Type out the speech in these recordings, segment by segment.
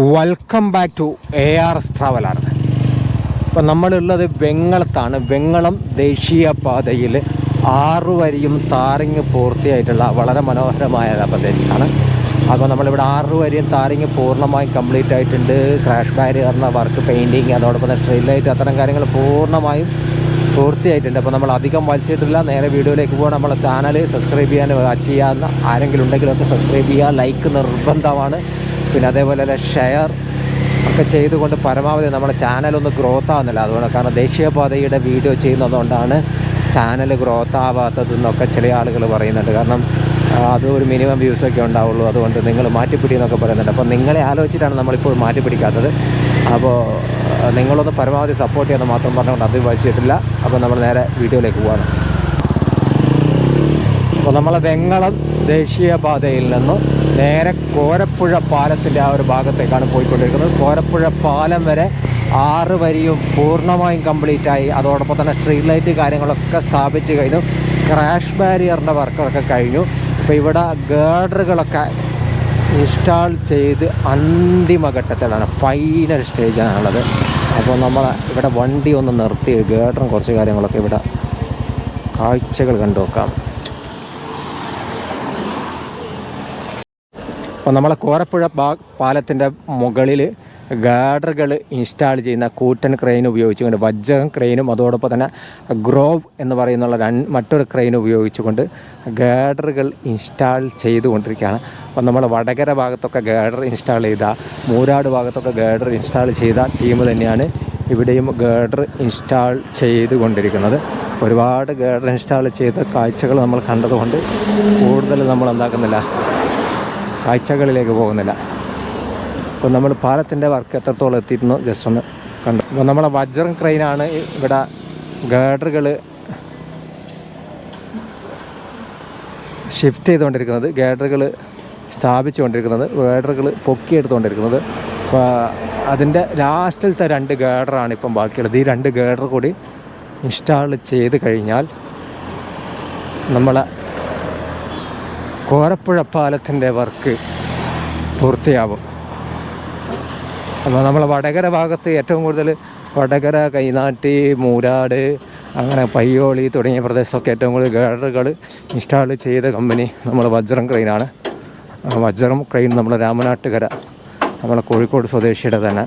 Welcome back to A R S traveller ഇപ്പം നമ്മളുള്ളത് വെങ്ങളത്താണ് വെങ്ങളം ദേശീയപാതയിൽ ആറു വരിയും താറിങ് പൂർത്തിയായിട്ടുള്ള വളരെ മനോഹരമായ പ്രദേശത്താണ്. അപ്പോൾ നമ്മളിവിടെ ആറു വരിയും താറിങ് പൂർണമായി കംപ്ലീറ്റ് ആയിട്ടുണ്ട്. ക്രാഷ് ബാരിയറിന്റെ വർക്ക് പെയിന്റിങ് അതോടൊപ്പം തന്നെ സ്ട്രീറ്റ് ലൈറ്റ് അത്തരം കാര്യങ്ങൾ പൂർണമായും പൂർത്തിയായിട്ടുണ്ട്. അപ്പോൾ നമ്മൾ അധികം വലിച്ചിട്ടില്ല. നേരെ വീഡിയോയിലേക്ക് പോകാൻ നമ്മളെ ചാനൽ സബ്സ്ക്രൈബ് ചെയ്യാൻ ചെയ്യാവുന്ന ആരെങ്കിലും ഉണ്ടെങ്കിലൊക്കെ സബ്സ്ക്രൈബ് ചെയ്യുക. ലൈക്ക് നിർബന്ധമാണ്. പിന്നെ അതേപോലെ തന്നെ ഷെയർ ഒക്കെ ചെയ്തുകൊണ്ട് പരമാവധി നമ്മുടെ ചാനലൊന്ന് ഗ്രോത്ത് ആവുന്നില്ല. അതുകൊണ്ട് കാരണം ദേശീയപാതയുടെ വീഡിയോ ചെയ്യുന്നതുകൊണ്ടാണ് ചാനൽ ഗ്രോത്ത് ആവാത്തതെന്നൊക്കെ ചില ആളുകൾ പറയുന്നുണ്ട്. കാരണം അത് ഒരു മിനിമം വ്യൂസൊക്കെ ഉണ്ടാവുള്ളൂ. അതുകൊണ്ട് നിങ്ങൾ മാറ്റിപ്പിടി എന്നൊക്കെ പറയുന്നുണ്ട്. അപ്പോൾ നിങ്ങളെ ആലോചിച്ചിട്ടാണ് നമ്മളിപ്പോൾ മാറ്റിപ്പിടിക്കാത്തത്. അപ്പോൾ നിങ്ങളൊന്ന് പരമാവധി സപ്പോർട്ട് ചെയ്യാൻ മാത്രം പറഞ്ഞുകൊണ്ട് അത് വായിച്ചിട്ടില്ല അപ്പോൾ നമ്മൾ നേരെ വീഡിയോയിലേക്ക് പോകാം അപ്പോൾ നമ്മളെ വെങ്ങളം ദേശീയപാതയിൽ നിന്ന് നേരെ കോരപ്പുഴ പാലത്തിന്റെ ആ ഒരു ഭാഗത്തേക്കാണ് പോയിക്കൊണ്ടിരിക്കുന്നത്. കോരപ്പുഴ പാലം വരെ ആറ് വരിയും പൂർണമായും കംപ്ലീറ്റ് ആയി അതോടൊപ്പം തന്നെ സ്ട്രീറ്റ് ലൈറ്റ് കാര്യങ്ങളൊക്കെ സ്ഥാപിച്ച് കഴിഞ്ഞു. ക്രാഷ് ബാരിയറിന്റെ വർക്കൊക്കെ കഴിഞ്ഞു. ഇപ്പോൾ ഇവിടെ ഗേഡറുകളൊക്കെ ഇൻസ്റ്റാൾ ചെയ്ത് അന്തിമഘട്ടത്തിലാണ് ഫൈനൽ സ്റ്റേജാണുള്ളത് അപ്പോൾ നമ്മൾ ഇവിടെ വണ്ടി ഒന്ന് നിർത്തി ഗേഡറും കുറച്ച് കാര്യങ്ങളൊക്കെ ഇവിടെ കാഴ്ചകൾ കണ്ടു നോക്കാം അപ്പോൾ നമ്മളെ കോരപ്പുഴ പാ പാലത്തിന്റെ മുകളിൽ ഗാഡറുകൾ ഇൻസ്റ്റാൾ ചെയ്യുന്ന കൂറ്റൻ ക്രെയിൻ ഉപയോഗിച്ചുകൊണ്ട് വജ്രം ക്രെയിനും അതോടൊപ്പം തന്നെ ഗ്രോവ് എന്ന് പറയുന്നുള്ള രണ്ട് മറ്റൊരു ക്രെയിൻ ഉപയോഗിച്ചുകൊണ്ട് ഗാഡറുകൾ ഇൻസ്റ്റാൾ ചെയ്തുകൊണ്ടിരിക്കുകയാണ്. അപ്പോൾ നമ്മൾ വടകര ഭാഗത്തൊക്കെ ഗാഡർ ഇൻസ്റ്റാൾ ചെയ്ത മൂരാട് ഭാഗത്തൊക്കെ ഗാഡർ ഇൻസ്റ്റാൾ ചെയ്ത ടീം തന്നെയാണ് ഇവിടെയും ഗാഡർ ഇൻസ്റ്റാൾ ചെയ്തുകൊണ്ടിരിക്കുന്നത്. ഒരുപാട് ഗാഡർ ഇൻസ്റ്റാൾ ചെയ്ത കാഴ്ചകൾ നമ്മൾ കണ്ടതുകൊണ്ട് കൂടുതൽ നമ്മൾ എന്താക്കുന്നില്ല കാഴ്ചകളിലേക്ക് പോകുന്നില്ല. അപ്പോൾ നമ്മൾ പാലത്തിന്റെ വർക്ക് എത്രത്തോളം എത്തിയിരുന്നു? ജസ്റ്റ് ഒന്ന് കണ്ടു. അപ്പോൾ നമ്മളെ വജ്രം ക്രെയിനാണ് ഇവിടെ ഗേഡറുകൾ ഷിഫ്റ്റ് ചെയ്തുകൊണ്ടിരിക്കുന്നത്. ഗേഡറുകൾ സ്ഥാപിച്ചുകൊണ്ടിരിക്കുന്നത്. ഗേഡറുകൾ പൊക്കിയെടുത്തുകൊണ്ടിരിക്കുന്നത്. അപ്പോൾ അതിന്റെ ലാസ്റ്റിലത്തെ രണ്ട് ഗേഡറാണ് ഇപ്പം ബാക്കിയുള്ളത്. ഈ രണ്ട് ഗേഡർ കൂടി ഇൻസ്റ്റാൾ ചെയ്ത് കഴിഞ്ഞാൽ നമ്മളെ കോരപ്പുഴ പാലത്തിന്റെ വർക്ക് പൂർത്തിയാവും. അപ്പോൾ നമ്മൾ വടകര ഭാഗത്ത് ഏറ്റവും കൂടുതൽ വടകര കൈനാട്ടി മൂരാട് അങ്ങനെ പയ്യോളി തുടങ്ങിയ പ്രദേശമൊക്കെ ഏറ്റവും കൂടുതൽ ഗേഡറുകൾ ഇൻസ്റ്റാൾ ചെയ്ത കമ്പനി നമ്മൾ വജ്രം ക്രെയിനാണ് വജ്രം ക്രെയിൻ നമ്മൾ രാമനാട്ടുകര നമ്മളെ കോഴിക്കോട് സ്വദേശിയുടെ തന്നെ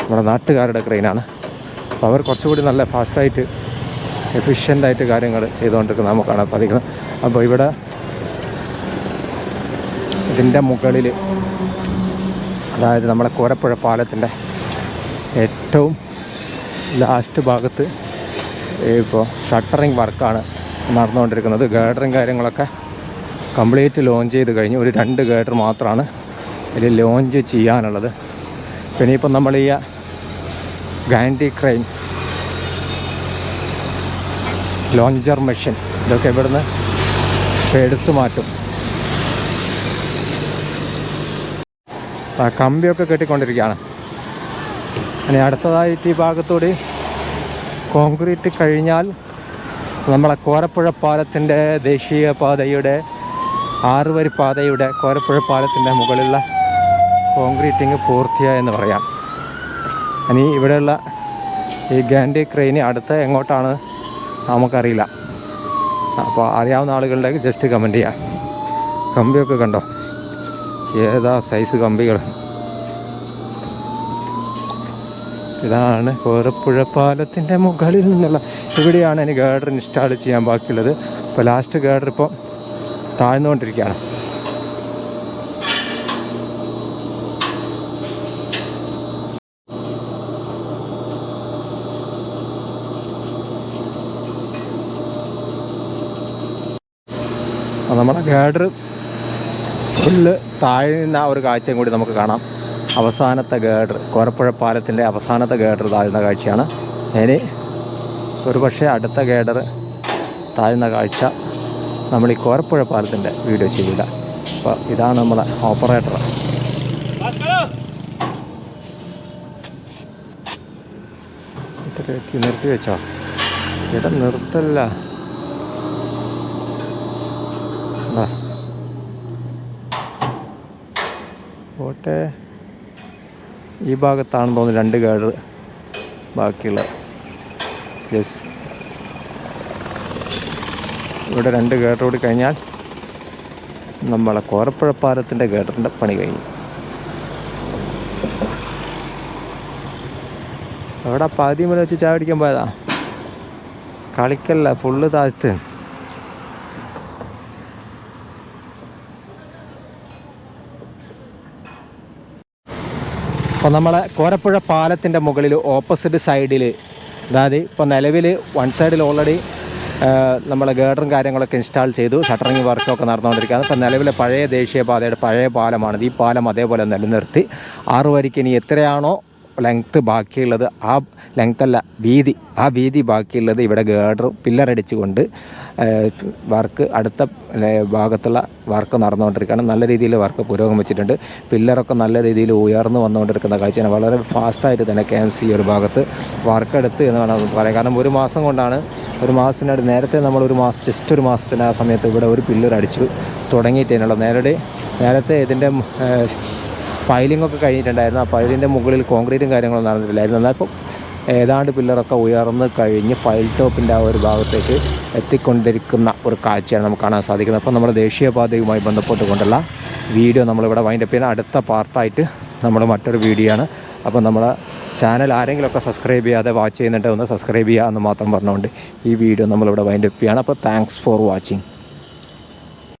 നമ്മുടെ നാട്ടുകാരുടെ ക്രെയിനാണ് അപ്പോൾ അവർ കുറച്ചുകൂടി നല്ല ഫാസ്റ്റായിട്ട് എഫിഷ്യന്റായിട്ട് കാര്യങ്ങൾ ചെയ്തുകൊണ്ടിരിക്കുന്നത് നമുക്ക് കാണാൻ സാധിക്കുന്നത് അപ്പോൾ ഇവിടെ ഇതിന്റെ മുകളിൽ അതായത് നമ്മുടെ കോരപ്പുഴ പാലത്തിന്റെ ഏറ്റവും ലാസ്റ്റ് ഭാഗത്ത് ഇപ്പോൾ ഷട്ടറിങ് വർക്കാണ് നടന്നുകൊണ്ടിരിക്കുന്നത്. ഗേഡറും കാര്യങ്ങളൊക്കെ കംപ്ലീറ്റ് ലോഞ്ച് ചെയ്ത് കഴിഞ്ഞ് ഒരു രണ്ട് ഗേഡർ മാത്രമാണ് ഇതിൽ ലോഞ്ച് ചെയ്യാനുള്ളത്. പിന്നെ ഇപ്പം നമ്മൾ ഈ ഗാൻഡി ക്രെയിൻ ലോഞ്ചർ മെഷീൻ ഇതൊക്കെ ഇവിടുന്ന് എടുത്തു മാറ്റും. കമ്പിയൊക്കെ കെട്ടിക്കൊണ്ടിരിക്കുകയാണ്. ഇനി അടുത്തതായിട്ട് ഈ ഭാഗത്തൂടി കോൺക്രീറ്റ് കഴിഞ്ഞാൽ നമ്മളെ കോരപ്പുഴ പാലത്തിന്റെ ദേശീയ പാതയുടെ ആറുവരി പാതയുടെ കോരപ്പുഴ പാലത്തിന്റെ മുകളിലുള്ള കോൺക്രീറ്റിങ് പൂർത്തിയായെന്ന് പറയാം. ഇനി ഇവിടെയുള്ള ഈ ഗാൻഡി ക്രെയിന് അടുത്ത് എങ്ങോട്ടാണ് നമുക്കറിയില്ല. അപ്പോൾ അറിയാവുന്ന ആളുകളുടെ ജസ്റ്റ് കമന്റ് ചെയ്യാം. കമ്പിയൊക്കെ കണ്ടോ? ഏതാ സൈസ് കമ്പികൾ ഇതാണ് കോരപ്പുഴ പാലത്തിന്റെ മുകളിൽ നിന്നുള്ള ഇവിടെയാണ് ഇനി ഗേഡർ ഇൻസ്റ്റാൾ ചെയ്യാൻ ബാക്കിയുള്ളത്. ഇപ്പോൾ ലാസ്റ്റ് ഗേഡർ ഇപ്പോൾ താഴ്ന്നുകൊണ്ടിരിക്കുകയാണ്. നമ്മുടെ ഗേഡർ ഫുള്ള് താഴ്ന്ന ഒരു കാഴ്ചയും കൂടി നമുക്ക് കാണാം. അവസാനത്തെ ഗേഡർ കോരപ്പുഴ പാലത്തിന്റെ അവസാനത്തെ ഗേഡർ താഴ്ന്ന കാഴ്ചയാണ്. ഇനി ഒരു പക്ഷേ അടുത്ത ഗേഡർ താഴ്ന്ന കാഴ്ച നമ്മൾ ഈ കോരപ്പുഴ പാലത്തിന്റെ വീഡിയോ ചെയ്യില്ല അപ്പോൾ ഇതാണ് നമ്മളെ ഓപ്പറേറ്റർ. നിർത്തി വെച്ചോ ഇവിടെ നിർത്തല്ല. പോട്ടെ. ഈ ഭാഗത്താണെന്ന് തോന്നുന്നു രണ്ട് ഗേഡർ ബാക്കിയുള്ള. യെസ് ഇവിടെ രണ്ട് ഗേഡർ കൂടി കഴിഞ്ഞാൽ നമ്മളെ കോരപ്പുഴ പാലത്തിന്റെ ഗേഡറിന്റെ പണി കഴിഞ്ഞു. അവിടെ പാതി മുതൽ വെച്ച് ചായ അടിക്കാൻ പോയതാ? കളിക്കല്ല ഫുള്ള് താഴ്ത്ത്. അപ്പോൾ നമ്മളെ കോരപ്പുഴ പാലത്തിന്റെ മുകളിൽ ഓപ്പോസിറ്റ് സൈഡിൽ അതായത് ഇപ്പോൾ നിലവിൽ വൺ സൈഡിൽ ഓൾറെഡി നമ്മൾ ഗേഡറും കാര്യങ്ങളൊക്കെ ഇൻസ്റ്റാൾ ചെയ്തു ഷട്ടറിങ് വർക്കൊക്കെ നടന്നുകൊണ്ടിരിക്കുകയാണ്. ഇപ്പോൾ നിലവിലെ പഴയ ദേശീയപാതയുടെ പഴയ പാലമാണ്. ഈ പാലം അതേപോലെ നിലനിർത്തി. ആറു വരിക്ക് ഇനി എത്രയാണോ ലെങ്ത്ത് ബാക്കിയുള്ളത് ആ ലെങ്ത് അല്ല വീതി. ആ വീതി ബാക്കിയുള്ളത് ഇവിടെ ഗേഡർ പില്ലറടിച്ചുകൊണ്ട് വർക്ക് അടുത്ത ഭാഗത്തുള്ള വർക്ക് നടന്നുകൊണ്ടിരിക്കുകയാണ്. നല്ല രീതിയിൽ വർക്ക് പുരോഗമിച്ചിട്ടുണ്ട് പില്ലറൊക്കെ നല്ല രീതിയിൽ ഉയർന്നു വന്നുകൊണ്ടിരിക്കുന്ന കാഴ്ചയാണ്. വളരെ ഫാസ്റ്റായിട്ട് തന്നെ കെ എം സി ഒരു ഭാഗത്ത് വർക്ക് എടുത്ത് എന്ന് വേണം പറയാം കാരണം ഒരു മാസം കൊണ്ടാണ് ഒരു മാസത്തിനായിട്ട് നേരത്തെ നമ്മൾ ഒരു മാസം ജസ്റ്റ് ഒരു മാസത്തിന് ആ സമയത്ത് ഇവിടെ ഒരു പില്ലർ അടിച്ചു തുടങ്ങിയിട്ടതിനുള്ള നേരത്തെ നേരത്തെ ഇതിന്റെ ഏർ, ഫയലിംഗ് ഒക്കെ കഴിഞ്ഞിട്ടുണ്ടായിരുന്നു. ആ ഫയലിന്റെ മുകളിൽ കോൺക്രീറ്റും കാര്യങ്ങളും നടന്നിട്ടില്ലായിരുന്നു. എന്നാൽ ഇപ്പം ഏതാണ്ട് പില്ലറൊക്കെ ഉയർന്ന് കഴിഞ്ഞ് ഫയൽ ടോപ്പിന്റെ ആ ഒരു ഭാഗത്തേക്ക് എത്തിക്കൊണ്ടിരിക്കുന്ന ഒരു കാഴ്ചയാണ് നമുക്ക് കാണാൻ സാധിക്കുന്നത്. അപ്പോൾ നമ്മുടെ ദേശീയപാതയുമായി ബന്ധപ്പെട്ടുകൊണ്ടുള്ള വീഡിയോ നമ്മളിവിടെ വൈൻഡപ്പ് ചെയ്യുന്ന അടുത്ത പാർട്ടായിട്ട് നമ്മൾ മറ്റൊരു വീഡിയോ ആണ്. അപ്പോൾ നമ്മൾ ചാനൽ ആരെങ്കിലുമൊക്കെ സബ്സ്ക്രൈബ് ചെയ്യാതെ വാച്ച് ചെയ്യുന്നുണ്ടോ ഒന്ന് സബ്സ്ക്രൈബ് ചെയ്യുക എന്ന് മാത്രം പറഞ്ഞുകൊണ്ട് ഈ വീഡിയോ നമ്മളിവിടെ വൈൻഡപ്പ് ചെയ്യുകയാണ്. അപ്പോൾ താങ്ക്സ് ഫോർ വാച്ചിങ്